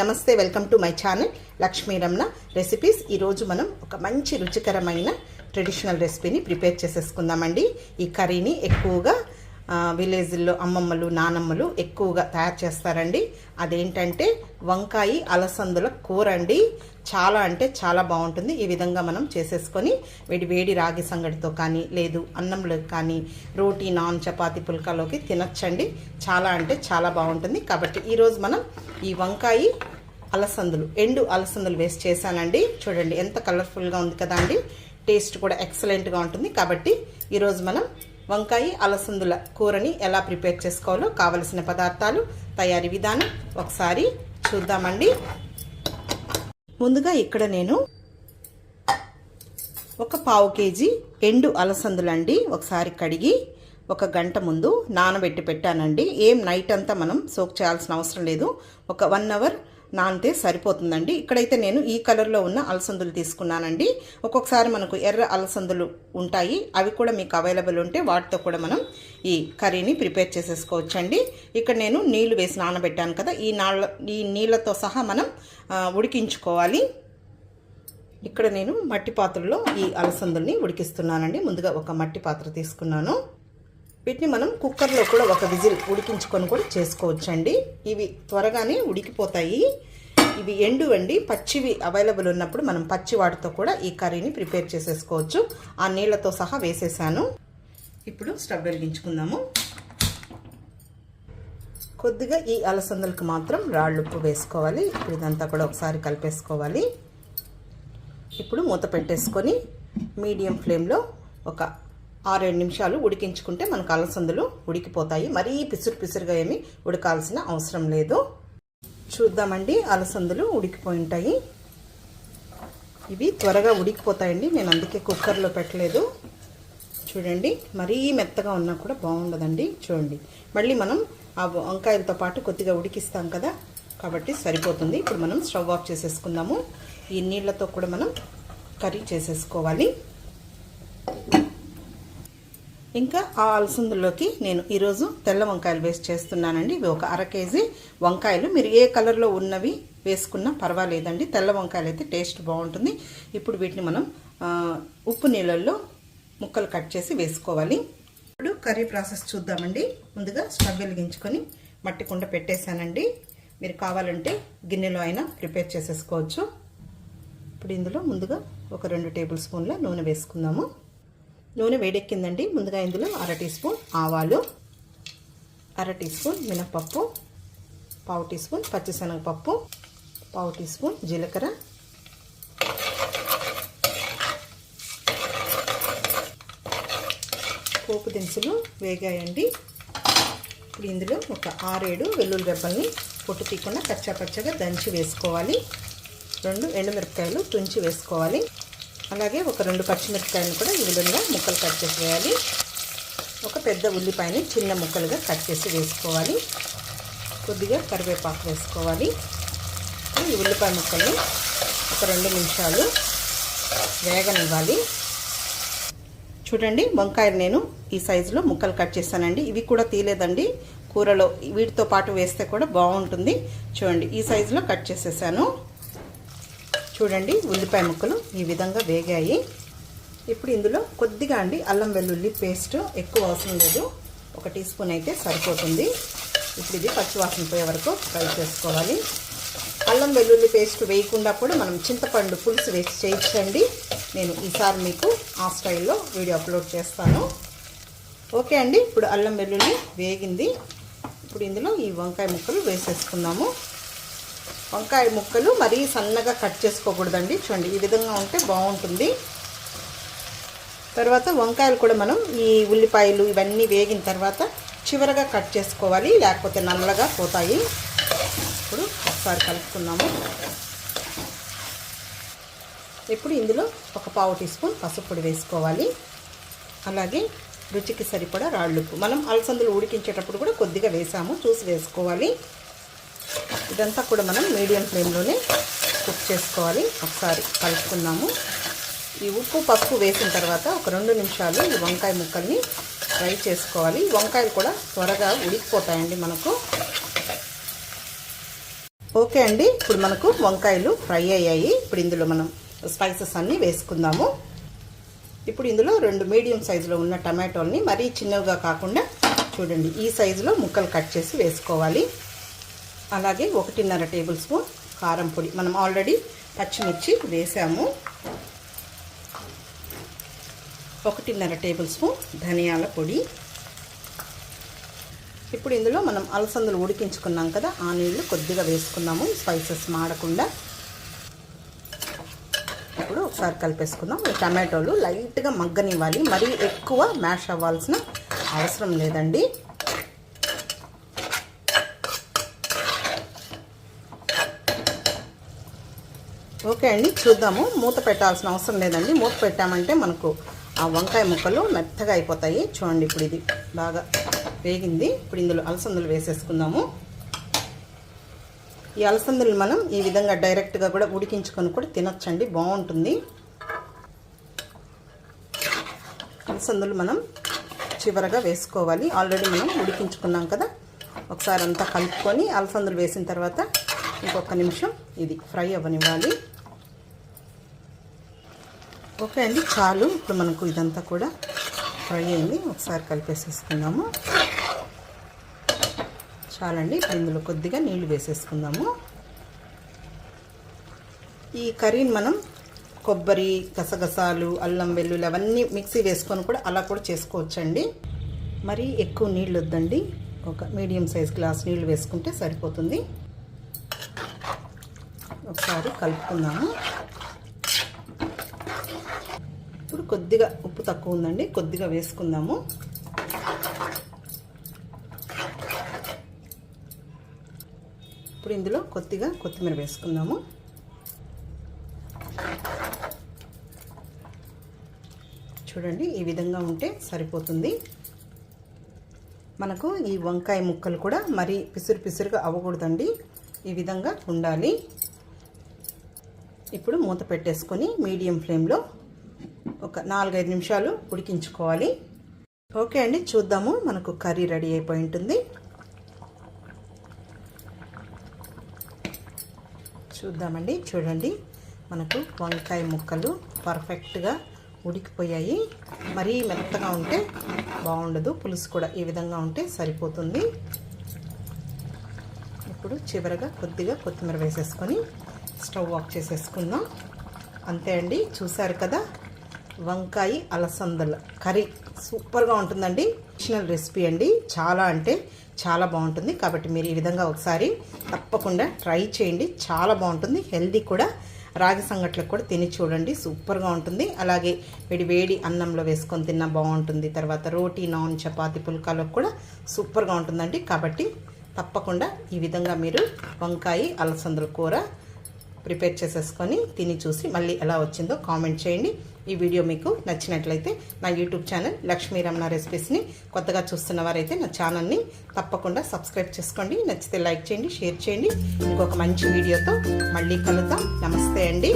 నమస్తే welcome to my channel Lakshmi Ramana recipes. ఈరోజు మనం ఒక మంచి రుచికరమైన ట్రెడిషనల్ రెసిపీని ప్రిపేర్ చేసేసుకుందామండి. ఈ కర్రీని ఎక్కువగా విలేజ్ల్లో అమ్మమ్మలు నానమ్మలు ఎక్కువగా తయారు చేస్తారండి. అదేంటంటే వంకాయ అలసందుల కూర అండి. చాలా అంటే చాలా బాగుంటుంది. ఈ విధంగా మనం చేసేసుకొని వేడి వేడి రాగి సంగటితో కానీ లేదు అన్నంలో కానీ రోటీ నాన్ చపాతి పుల్కాలోకి తినచ్చండి. చాలా అంటే చాలా బాగుంటుంది. కాబట్టి ఈరోజు మనం ఈ వంకాయ అలసందులు ఎండు అలసందులు వేసి చేశానండి. చూడండి ఎంత కలర్ఫుల్గా ఉంది కదా అండి. టేస్ట్ కూడా ఎక్సలెంట్గా ఉంటుంది. కాబట్టి ఈరోజు మనం వంకాయ అలసందుల కూరని ఎలా ప్రిపేర్ చేసుకోవాలో కావలసిన పదార్థాలు తయారీ విధానం ఒకసారి చూద్దామండి. ముందుగా ఇక్కడ నేను ఒక పావు కేజీ ఎండు అలసందులండి ఒకసారి కడిగి ఒక గంట ముందు నానబెట్టి పెట్టానండి. ఏం నైట్ అంతా మనం సోక్ చేయాల్సిన అవసరం లేదు. ఒక వన్ అవర్ నానితే సరిపోతుందండి. ఇక్కడైతే నేను ఈ కలర్లో ఉన్న అలసందులు తీసుకున్నానండి. ఒక్కొక్కసారి మనకు ఎర్ర అలసందులు ఉంటాయి. అవి కూడా మీకు అవైలబుల్ ఉంటే వాటితో కూడా మనం ఈ కర్రీని ప్రిపేర్ చేసేసుకోవచ్చండి. ఇక్కడ నేను నీళ్ళు వేసి నానబెట్టాను కదా ఈ నాళ్ళ ఈ నీళ్ళతో సహా మనం ఉడికించుకోవాలి. ఇక్కడ నేను మట్టి పాత్రలో ఈ అలసందుల్ని ఉడికిస్తున్నానండి. ముందుగా ఒక మట్టి పాత్ర తీసుకున్నాను. వీటిని మనం కుక్కర్లో కూడా ఒక విజిల్ ఉడికించుకొని కూడా చేసుకోవచ్చండి. ఇవి త్వరగానే ఉడికిపోతాయి. ఇవి ఎండు అండి. పచ్చివి అవైలబుల్ ఉన్నప్పుడు మనం పచ్చి వాటితో కూడా ఈ కర్రీని ప్రిపేర్ చేసేసుకోవచ్చు. ఆ నీళ్ళతో సహా వేసేసాను. ఇప్పుడు స్టవ్ వెలిగించుకుందాము. కొద్దిగా ఈ అలసందలకు మాత్రం రాళ్ళుప్పు వేసుకోవాలి. ఇప్పుడు ఇదంతా కూడా ఒకసారి కలిపేసుకోవాలి. ఇప్పుడు మూత పెట్టేసుకొని మీడియం ఫ్లేమ్లో ఒక ఆరేడు నిమిషాలు ఉడికించుకుంటే మనకు అలసందులు ఉడికిపోతాయి. మరీ పిసురు పిసురుగా ఏమి ఉడకాల్సిన అవసరం లేదు. చూద్దామండి అలసందులు ఉడికిపోయి ఉంటాయి. ఇవి త్వరగా ఉడికిపోతాయండి. నేను అందుకే కుక్కర్లో పెట్టలేదు. చూడండి మరీ మెత్తగా ఉన్నా కూడా బాగుండదండి. చూడండి మళ్ళీ మనం ఆ వంకాయలతో పాటు కొద్దిగా ఉడికిస్తాం కదా కాబట్టి సరిపోతుంది. ఇప్పుడు మనం స్టవ్ ఆఫ్ చేసేసుకుందాము. ఈ నీళ్ళతో కూడా మనం కర్రీ చేసేసుకోవాలి. ఇంకా ఆ అలసందుల్లోకి నేను ఈరోజు తెల్ల వంకాయలు వేసి చేస్తున్నానండి. ఇవి ఒక అర కేజీ వంకాయలు. మీరు ఏ కలర్లో ఉన్నవి వేసుకున్నా పర్వాలేదండి. తెల్ల వంకాయలు అయితే టేస్ట్ బాగుంటుంది. ఇప్పుడు వీటిని మనం ఉప్పు నీళ్ళల్లో ముక్కలు కట్ చేసి వేసుకోవాలి. ఇప్పుడు కర్రీ ప్రాసెస్ చూద్దామండి. ముందుగా స్టవ్ వెలిగించుకొని మట్టి కుండ పెట్టేశానండి. మీరు కావాలంటే గిన్నెలో అయినా ప్రిపేర్ చేసేసుకోవచ్చు. ఇప్పుడు ఇందులో ముందుగా ఒక రెండు టేబుల్ స్పూన్ల నూనె వేసుకుందాము. నూనె వేడెక్కిందండి. ముందుగా ఇందులో అర టీ స్పూన్ ఆవాలు అర టీ స్పూన్ మినపప్పు పావు టీ స్పూన్ పచ్చిశనగపప్పు పావు టీ స్పూన్ జీలకర్ర. పోపు దినుసులు వేగాయండి. ఇప్పుడు ఇందులో ఒక ఆరేడు వెల్లుల్లి రెబ్బల్ని పొట్టు తీయకుండా కచ్చా పచ్చగా దంచి వేసుకోవాలి. రెండు ఎండుమిరపకాయలు తుంచి వేసుకోవాలి. అలాగే ఒక రెండు పచ్చిమిరపకాయలను కూడా ఈ విధంగా ముక్కలు కట్ చేసి వేయాలి. ఒక పెద్ద ఉల్లిపాయని చిన్న ముక్కలుగా కట్ చేసి వేసుకోవాలి. కొద్దిగా కరివేపాకు వేసుకోవాలి. ఈ ఉల్లిపాయ ముక్కల్ని ఒక రెండు నిమిషాలు వేగనివ్వాలి. చూడండి వంకాయలు నేను ఈ సైజులో ముక్కలు కట్ చేశానండి. ఇవి కూడా తీయలేదండి కూరలో వీటితో పాటు వేస్తే కూడా బాగుంటుంది. చూడండి ఈ సైజులో కట్ చేసేసాను. చూడండి ఉల్లిపాయ ముక్కలు ఈ విధంగా వేగాయి. ఇప్పుడు ఇందులో కొద్దిగా అండి అల్లం వెల్లుల్లి పేస్ట్ ఎక్కువ అవసరం లేదు. ఒక టీ స్పూన్ అయితే సరిపోతుంది. ఇప్పుడు ఇది పచ్చివాసన పోయే వరకు ఫ్రై చేసుకోవాలి. అల్లం వెల్లుల్లి పేస్ట్ వేయకుండా కూడా మనం చింతపండు పులుసు వేసి చేయించండి. నేను ఈసారి మీకు ఆ స్టైల్లో వీడియో అప్లోడ్ చేస్తాను. ఓకే అండి ఇప్పుడు అల్లం వెల్లుల్లి వేగింది. ఇప్పుడు ఇందులో ఈ వంకాయ ముక్కలు వేసేసుకుందాము. వంకాయ ముక్కలు మరీ సన్నగా కట్ చేసుకోకూడదండి. చూడండి ఈ విధంగా ఉంటే బాగుంటుంది. తర్వాత వంకాయలు కూడా మనం ఈ ఉల్లిపాయలు ఇవన్నీ వేగిన తర్వాత చివరగా కట్ చేసుకోవాలి. లేకపోతే నల్లగా పోతాయి. ఇప్పుడు ఒకసారి కలుపుకుందాము. ఇప్పుడు ఇందులో ఒక పావు టీ స్పూన్ పసుపొడి వేసుకోవాలి. అలాగే రుచికి సరిపడా రాళ్ళుప్పు. మనం అలసందులు ఉడికించేటప్పుడు కూడా కొద్దిగా వేసాము. చూసి వేసుకోవాలి. ఇదంతా కూడా మనం మీడియం ఫ్లేమ్లోనే కుక్ చేసుకోవాలి. ఒకసారి కలుపుకుందాము. ఈ ఉప్పు పసుపు వేసిన తర్వాత ఒక రెండు నిమిషాలు ఈ వంకాయ ముక్కల్ని ఫ్రై చేసుకోవాలి. వంకాయలు కూడా త్వరగా ఉడికిపోతాయండి మనకు. ఓకే అండి. ఇప్పుడు మనకు వంకాయలు ఫ్రై అయ్యాయి. ఇప్పుడు ఇందులో మనం స్పైసెస్ అన్నీ వేసుకుందాము. ఇప్పుడు ఇందులో రెండు మీడియం సైజులో ఉన్న టమాటోల్ని మరీ చిన్నవిగా కాకుండా చూడండి ఈ సైజులో ముక్కలు కట్ చేసి వేసుకోవాలి. అలాగే ఒకటిన్నర టేబుల్ స్పూన్ కారం పొడి. మనం ఆల్రెడీ పచ్చిమిర్చి వేసాము. ఒకటిన్నర టేబుల్ స్పూన్ ధనియాల పొడి. ఇప్పుడు ఇందులో మనం అలసందలు ఉడికించుకున్నాం కదా ఆ నీళ్ళు కొద్దిగా వేసుకున్నాము. స్పైసెస్ మాడకుండా ఇప్పుడు ఒకసారి కలిపేసుకుందాం. ఈ టమాటోలు లైట్గా మగ్గనివ్వాలి. మరీ ఎక్కువ మ్యాష్ అవ్వాల్సిన అవసరం లేదండి. ఓకే అండి చూద్దాము. మూత పెట్టాల్సిన అవసరం లేదండి. మూత పెట్టామంటే మనకు ఆ వంకాయ ముక్కలు మెత్తగా అయిపోతాయి. చూడండి ఇప్పుడు ఇది బాగా వేగింది. ఇప్పుడు ఇందులో అలసందులు వేసేసుకుందాము. ఈ అలసందులు మనం ఈ విధంగా డైరెక్ట్గా కూడా ఉడికించుకొని కూడా తినొచ్చండి. బాగుంటుంది. అలసందులు మనం చివరగా వేసుకోవాలి. ఆల్రెడీ మనం ఉడికించుకున్నాం కదా. ఒకసారి అంతా కలుపుకొని అలసందులు వేసిన తర్వాత ఇంకొక నిమిషం ఇది ఫ్రై అవ్వనివ్వాలి. ఓకే అండి చాలు. ఇప్పుడు మనకు ఇదంతా కూడా ఫ్రై అయింది. ఒకసారి కలిపేసేసుకుందాము. చాలండి ఇప్పుడు ఇందులో కొద్దిగా నీళ్ళు వేసేసుకుందాము. ఈ కర్రీని మనం కొబ్బరి గసగసాలు అల్లం వెల్లుల్లి అవన్నీ మిక్సీ వేసుకొని కూడా అలా కూడా చేసుకోవచ్చండి. మరీ ఎక్కువ నీళ్ళు వద్దండి. ఒక మీడియం సైజ్ గ్లాస్ నీళ్ళు వేసుకుంటే సరిపోతుంది. ఒకసారి కలుపుకుందాము. ఇప్పుడు కొద్దిగా ఉప్పు తక్కువ ఉందండి కొద్దిగా వేసుకుందాము. ఇప్పుడు ఇందులో కొద్దిగా కొత్తిమీర వేసుకుందాము. చూడండి ఈ విధంగా ఉంటే సరిపోతుంది. మనకు ఈ వంకాయ ముక్కలు కూడా మరీ పిసురు పిసురుగా అవ్వకూడదండి. ఈ విధంగా ఉండాలి. ఇప్పుడు మూత పెట్టేసుకొని మీడియం ఫ్లేమ్లో ఒక నాలుగైదు నిమిషాలు ఉడికించుకోవాలి. ఓకే అండి చూద్దాము మనకు కర్రీ రెడీ అయిపోయి ఉంటుంది. చూద్దామండి చూడండి. మనకు వంకాయ ముక్కలు పర్ఫెక్ట్గా ఉడికిపోయాయి. మరీ మెత్తగా ఉంటే బాగుండదు పులుసు కూడా ఈ విధంగా ఉంటే సరిపోతుంది. ఇప్పుడు చివరగా కొద్దిగా కొత్తిమీర వేసేసుకొని స్టవ్ ఆఫ్ చేసేసుకుందాం. అంతే అండి చూసారు కదా? వంకాయ అలసందల కర్రీ. సూపర్గా ఉంటుందండి. ట్రెడిషనల్ రెసిపీ అండి. చాలా అంటే చాలా బాగుంటుంది. కాబట్టి మీరు ఈ విధంగా ఒకసారి తప్పకుండా ట్రై చేయండి. చాలా బాగుంటుంది. హెల్దీ కూడా. రాగి సంగట్లకు కూడా తిని చూడండి. సూపర్గా ఉంటుంది. అలాగే వేడి వేడి అన్నంలో వేసుకొని తిన్నా బాగుంటుంది. తర్వాత రోటీ నాన్ చపాతి పుల్కాలకు కూడా సూపర్గా ఉంటుందండి. కాబట్టి తప్పకుండా ఈ విధంగా మీరు వంకాయ అలసందల కూర ప్రిపేర్ చేసేసుకొని తిని చూసి మళ్ళీ ఎలా వచ్చిందో కామెంట్ చేయండి. ఈ వీడియో మీకు నచ్చినట్లయితే నా యూట్యూబ్ ఛానల్ లక్ష్మీ రమణ రెసిపీస్ని కొత్తగా చూస్తున్న వారైతే నా ఛానల్ని తప్పకుండా సబ్స్క్రైబ్ చేసుకోండి. నచ్చితే లైక్ చేయండి షేర్ చేయండి. ఇంకొక మంచి వీడియోతో మళ్ళీ కలుద్దాం. నమస్తే అండి.